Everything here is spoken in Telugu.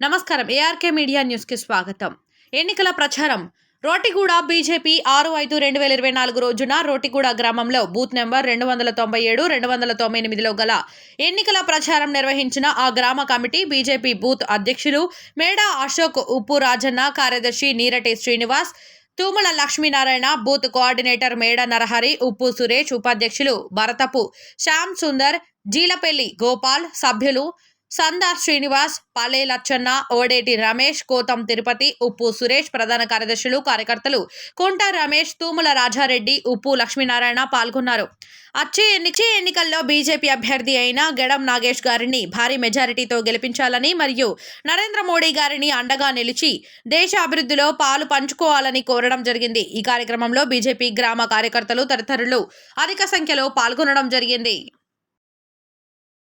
నమస్కారం. ఏఆర్కే మీడియా న్యూస్కి స్వాగతం. ఎన్నికల ప్రచారం. రోటిగూడ బీజేపీ ఆరు ఐదు రెండు వేల ఇరవై నాలుగు రోజున రోటిగూడ గ్రామంలో బూత్ నెంబర్ రెండు వందల తొంభై ఏడు రెండు వందల తొంభై ఎనిమిదిలో గల ఎన్నికల ప్రచారం నిర్వహించిన ఆ గ్రామ కమిటీ బీజేపీ బూత్ అధ్యక్షులు మేడా అశోక్ ఉప్పు రాజన్న కార్యదర్శి నీరటి శ్రీనివాస్ తూముల లక్ష్మీనారాయణ బూత్ కోఆర్డినేటర్ మేడ నరహరి ఉప్పు సురేష్ ఉపాధ్యక్షులు భరతపు శ్యామ్ సుందర్ జీలపల్లి గోపాల్ సభ్యులు సందార్ శ్రీనివాస్ పాలే లచ్చన్న ఓడేటి రమేష్ కోతం తిరుపతి ఉప్పు సురేష్ ప్రధాన కార్యదర్శులు కార్యకర్తలు కుంట రమేష్ తూముల రాజారెడ్డి ఉప్పు లక్ష్మీనారాయణ పాల్గొన్నారు. అచ్చే ఎన్నికే ఎన్నికల్లో బీజేపీ అభ్యర్థి అయిన గెడం నాగేష్ గారిని భారీ మెజారిటీతో గెలిపించాలని మరియు నరేంద్ర మోడీ గారిని అండగా నిలిచి దేశ అభివృద్ధిలో పాలు పంచుకోవాలని కోరడం జరిగింది. ఈ కార్యక్రమంలో బీజేపీ గ్రామ కార్యకర్తలు తదితరులు అధిక సంఖ్యలో పాల్గొనడం జరిగింది.